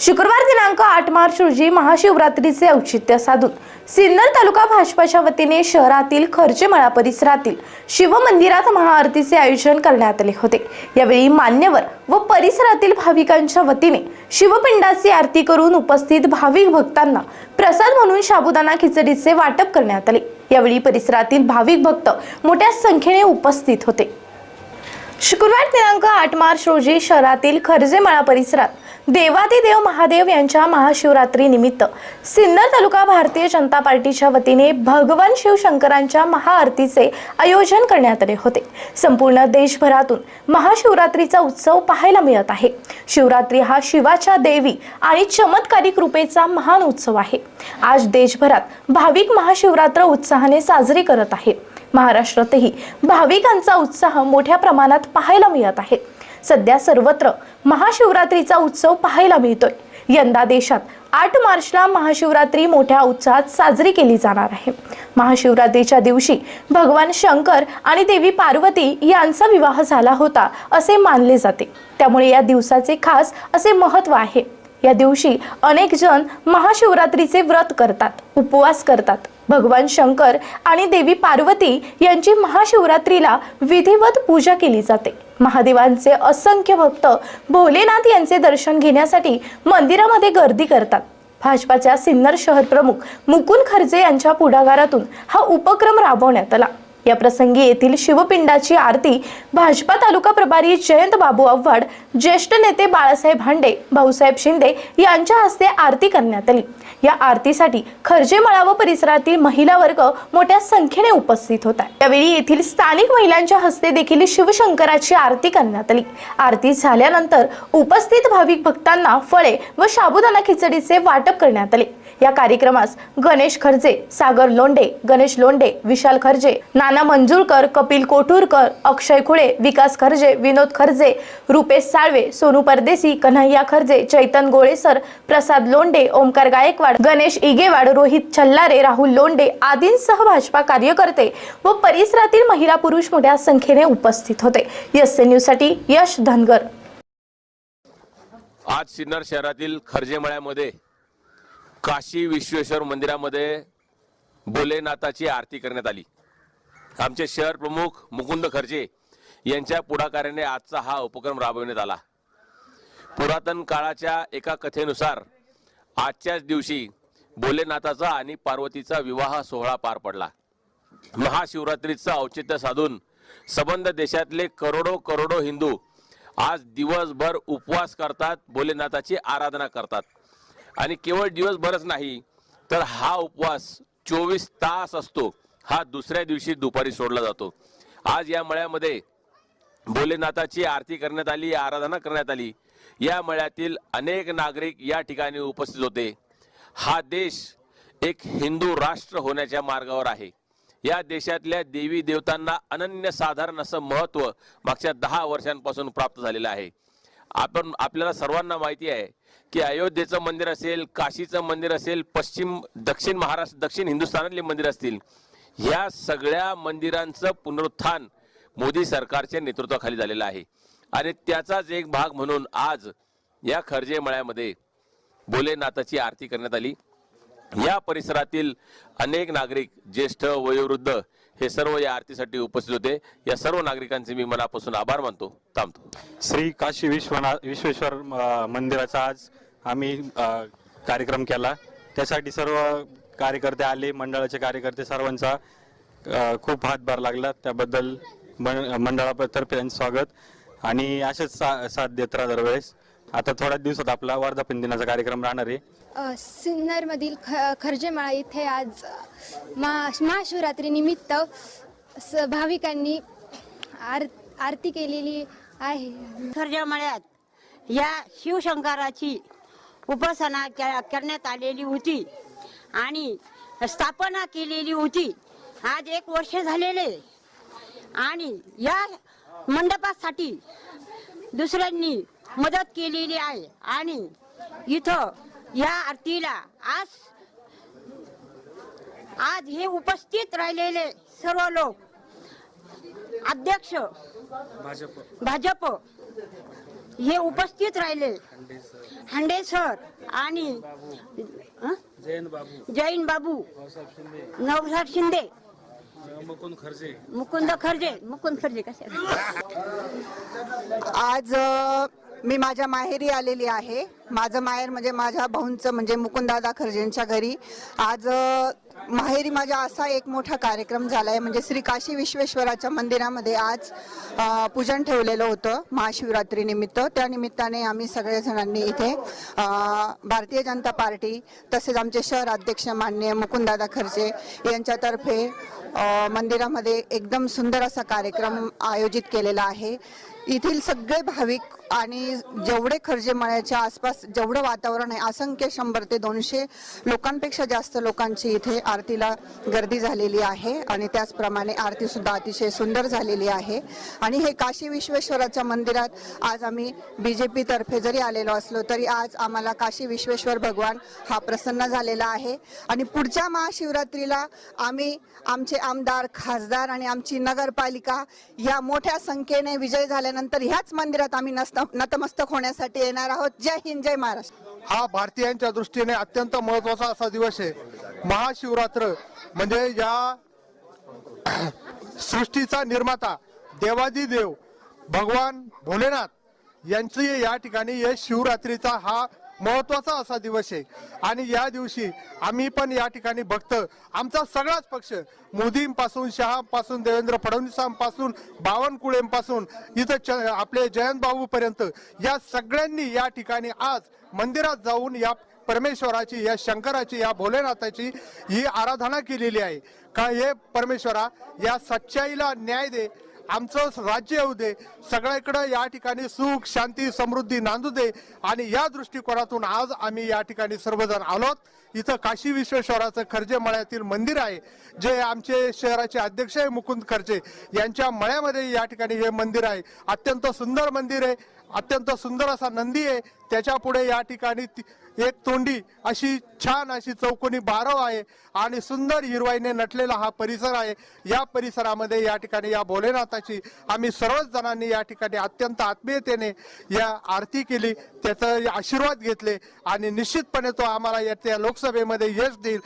शुक्रवार दिनांक आठ मार्च रोजी महाशिवरात्रीचे औचित्य साधून सिन्नर तालुका भाजपाच्या वतीने शहरातील खर्चेमळा परिसरातील शिवमंदिरात महाआरतीचे आयोजन करण्यात आले होते. यावेळी मान्यवर व परिसरातील भाविकांच्या वतीने शिवपिंडाची आरती करून उपस्थित भाविक भक्तांना प्रसाद म्हणून साबुदाणा खिचडीचे वाटप करण्यात आले. यावेळी परिसरातील भाविक भक्त मोठ्या संख्येने उपस्थित होते. शुक्रवार दिनांक आठ मार्च रोजी शहरातील खर्जेमळा परिसरात देवादिदेव महादेव यांच्या महाशिवरात्री निमित्त सिन्नर तालुका भारतीय जनता पार्टीच्या वतीने भगवान शिवशंकरांच्या महाआरतीचे आयोजन करण्यात आले होते. संपूर्ण देशभरातून महाशिवरात्रीचा उत्सव पाहायला मिळत आहे. शिवरात्री हा शिवाच्या देवी आणि चमत्कारिक रूपेचा महान उत्सव आहे. आज देशभरात भाविक महाशिवरात्र उत्साहाने साजरी करत आहे महाराष्ट्रातही भाविकांचा उत्साह मोठ्या प्रमाणात पाहायला मिळत आहे. सध्या सर्वत्र महाशिवरात्रीचा उत्सव पाहायला मिळतोय. यंदा देशात आठ मार्चला महाशिवरात्री मोठ्या उत्साहात साजरी केली जाणार आहे. महाशिवरात्रीच्या दिवशी भगवान शंकर आणि देवी पार्वती यांचा विवाह झाला होता असे मानले जाते. त्यामुळे या दिवसाचे खास असे महत्त्व आहे. या दिवशी अनेक जण महाशिवरात्रीचे व्रत करतात उपवास करतात. भगवान शंकर आणि देवी पार्वती यांची महाशिवरात्रीला विधिवत पूजा केली जाते. महादेवांचे असंख्य भक्त भोलेनाथ यांचे दर्शन घेण्यासाठी मंदिरामध्ये गर्दी करतात. भाजपाच्या सिन्नर शहर प्रमुख मुकुंद खर्जे यांच्या पुढाकारातून हा उपक्रम राबवण्यात आला. या प्रसंगी येथील शिवपिंडाची आरती भाजपा तालुका प्रभारी जयंत बाबू आव्हाड ज्येष्ठ नेते बाळासाहेब हांडे भाऊसाहेब शिंदे यांच्या हस्ते आरती करण्यात आली. या आरतीसाठी खर्जेमळा व परिसरातील महिला वर्ग मोठ्या संख्येने उपस्थित होता त्यावेळी येथील स्थानिक महिलांच्या हस्ते देखील शिवशंकराची आरती करण्यात आली. आरती झाल्यानंतर उपस्थित भाविक भक्तांना फळे व साबुदाणा खिचडीचे वाटप करण्यात आले. या कार्यक्रमास गणेश खर्जे सागर लोंडे गणेश लोंडे विशाल खर्जे नाना मंजुळकर कपिल कोठूरकर अक्षय खुळे विकास खर्जे विनोद खर्जे रुपेश साळवे सोनू परदेसी कन्हैया खर्जे चैतन गोळेसर प्रसाद लोंडे ओमकार गायकवाड गणेश इगेवाड रोहित छल्लारे राहुल लोंडे आदींसह भाजपा कार्यकर्ते व परिसरातील महिला पुरुष मोठ्या संख्येने उपस्थित होते. एस न्यूजसाठी यश धनगर. आज सिन्नर शहरातील खर्जेमळ्यामध्ये काशी विश्वेश्वर मंदिरामध्ये भोलेनाथाची आरती करण्यात आली. आमचे शहर प्रमुख मुकुंद खर्जे यांच्या पुढाकाराने आजचा हा उपक्रम राबविण्यात आला. पुरातन काळाच्या एका कथेनुसार आजच्याच दिवशी भोलेनाथाचा आणि पार्वतीचा विवाह सोहळा पार पडला. महाशिवरात्रीचं औचित्य साधून संबंध देशातले करोडो करोडो हिंदू आज दिवसभर उपवास करतात भोलेनाथाची आराधना करतात. आणि केवळ दिवसभरच नाही तर हा उपवास चोवीस तास असतो. हा दुसऱ्या दिवशी दुपारी सोडला जातो. आज या मळ्यामध्ये भोलेनाथाची आरती करण्यात आली आराधना करण्यात आली. या मळ्यातील अनेक नागरिक या ठिकाणी उपस्थित होते. हा देश एक हिंदू राष्ट्र होण्याच्या मार्गावर आहे. या देशातल्या देवी देवतांना अनन्य साधारण असं महत्त्व मागच्या दहा वर्षांपासून प्राप्त झालेलं आहे. आपण आपल्याला सर्वांना माहिती आहे की अयोध्येचं मंदिर असेल काशीचं मंदिर असेल पश्चिम दक्षिण महाराष्ट्र दक्षिण हिंदुस्थानातले मंदिर असतील या सगळ्या मंदिरांचं पुनरुत्थान मोदी सरकारच्या नेतृत्वाखाली झालेलं आहे. आणि त्याचाच एक भाग म्हणून आज या खर्जे मळ्यामध्ये भोलेनाथाची आरती करण्यात आली. या परिसरातील अनेक नागरिक ज्येष्ठ वयोवृद्ध हे सर्व या आरतीसाठी उपस्थित होते. या सर्व नागरिकांचे मी मनापासून आभार मानतो. थांबतो. श्री काशी विश्वनाथ विश्वेश्वर मंदिराचा आज आम्ही कार्यक्रम केला. त्यासाठी सर्व कार्यकर्ते आले मंडळाचे कार्यकर्ते सर्वांचा खूप हातभार लागला. त्याबद्दल मंडळातर्फे त्यांचं स्वागत. आणि असेच सा साथ देत राहा दरवेळेस. आता थोड्याच दिवसात आपला वर्धापन दिनाचा कार्यक्रम राहणार आहे. सिन्नरमधील ख खर्जेमाळा इथे आज महा महाशिवरात्रीनिमित्त स भाविकांनी आर आरती केलेली आहे. खर्जा मळ्यात या शिवशंकराची उपासना के- करण्यात आलेली होती आणि स्थापना केलेली होती. आज एक वर्ष झालेले आणि या मंडपासाठी दुसऱ्यांनी मदत केलेली आहे. आणि इथं या आरतीला आज आज हे उपस्थित राहिलेले सर्व लोक अध्यक्ष भाजप. हे उपस्थित राहिले. हंडे सर. आणि हं? जैन बाबू. नवसाद शिंदे. मुकुंद खर्जे. मुकुंद खर्जे. कसे आज मी माझ्या माहेरी आलेली आहे. माझं माहेर म्हणजे माझ्या भाऊंचं म्हणजे मुकुंददादा खर्जेंच्या घरी. आज माहेरी माझ्या असा एक मोठा कार्यक्रम झाला आहे म्हणजे श्री काशी विश्वेश्वराच्या मंदिरामध्ये आज पूजन ठेवलेलं होतं महाशिवरात्रीनिमित्त त्यानिमित्ताने त्या निमित्ताने आम्ही सगळ्याजणांनी इथे भारतीय जनता पार्टी तसेच आमचे शहर अध्यक्ष माननीय मुकुंददादा खर्जे यांच्यातर्फे मंदिरामध्ये एकदम सुंदर असा कार्यक्रम आयोजित केलेला आहे. येथील सगळे भाविक आणि जेवढे खर्जे मळ्याच्या आसपास जेवढं वातावरण आहे असंख्य शंभर ते दोनशे लोकांपेक्षा जास्त लोकांची इथे आरतीला गर्दी झालेली आहे आणि त्याचप्रमाणे आरतीसुद्धा अतिशय सुंदर झालेली आहे. आणि हे काशी विश्वेश्वराच्या मंदिरात आज आम्ही बी जे पीतर्फे जरी आलेलो असलो तरी आज आम्हाला काशी विश्वेश्वर भगवान हा प्रसन्न झालेला आहे. आणि पुढच्या महाशिवरात्रीला आम्ही आमचे आमदार खासदार आणि आमची नगरपालिका या मोठ्या संख्येने विजय झाल्यानंतर ह्याच मंदिरात आम्ही नस्त नतमस्तक होण्यासाठी येणार आहोत. जय हिंद जय महाराष्ट्र. हा भारतीयांच्या दृष्टीने अत्यंत महत्त्वाचा असा दिवस आहे. महाशिवरात्र म्हणजे या सृष्टीचा निर्माता देवादिदेव भगवान भोलेनाथ यांची या ठिकाणी या शिवरात्रीचा हा महत्त्वाचा असा दिवस आहे. आणि या दिवशी आम्ही पण या ठिकाणी भक्त. आमचा सगळाच पक्ष मोदींपासून शहापासून देवेंद्र फडणवीसांपासून बावनकुळेंपासून इथं च- आपले जयंत बाबूपर्यंत या सगळ्यांनी या ठिकाणी आज मंदिरात जाऊन या परमेश्वराची या शंकराची या भोलेनाथाची ही आराधना केलेली आहे. का हे परमेश्वरा या सच्चाईला न्याय दे आमचं राज्य येऊ दे. सगळ्याकडं या ठिकाणी सुख शांती समृद्धी नांदू दे. आणि या दृष्टिकोनातून आज आम्ही या ठिकाणी सर्वजण आलोत. इथं काशी विश्वेश्वराचं खर्जे मळ्यातील मंदिर आहे. जे आमचे शहराचे अध्यक्ष आहे मुकुंद खर्जे. यांच्या मळ्यामध्ये या ठिकाणी हे मंदिर आहे. अत्यंत सुंदर मंदिर आहे. अत्यंत सुंदर असा नंदी आहे. त्याच्या पुढे या ठिकाणी ती- एक तोंडी अशी छान अशी चौकोनी बारव आहे आणि सुंदर हिरवाईने नटलेला हा परिसर आहे. या परिसरामध्ये या ठिकाणी या भोलेनाथाची आम्ही सर्वच जणांनी या ठिकाणी अत्यंत आत्मीयतेने या आरती केली त्याचा आशीर्वाद घेतले आणि निश्चितपणे तो आम्हाला येत्या लोकसभेमध्ये यश देईल.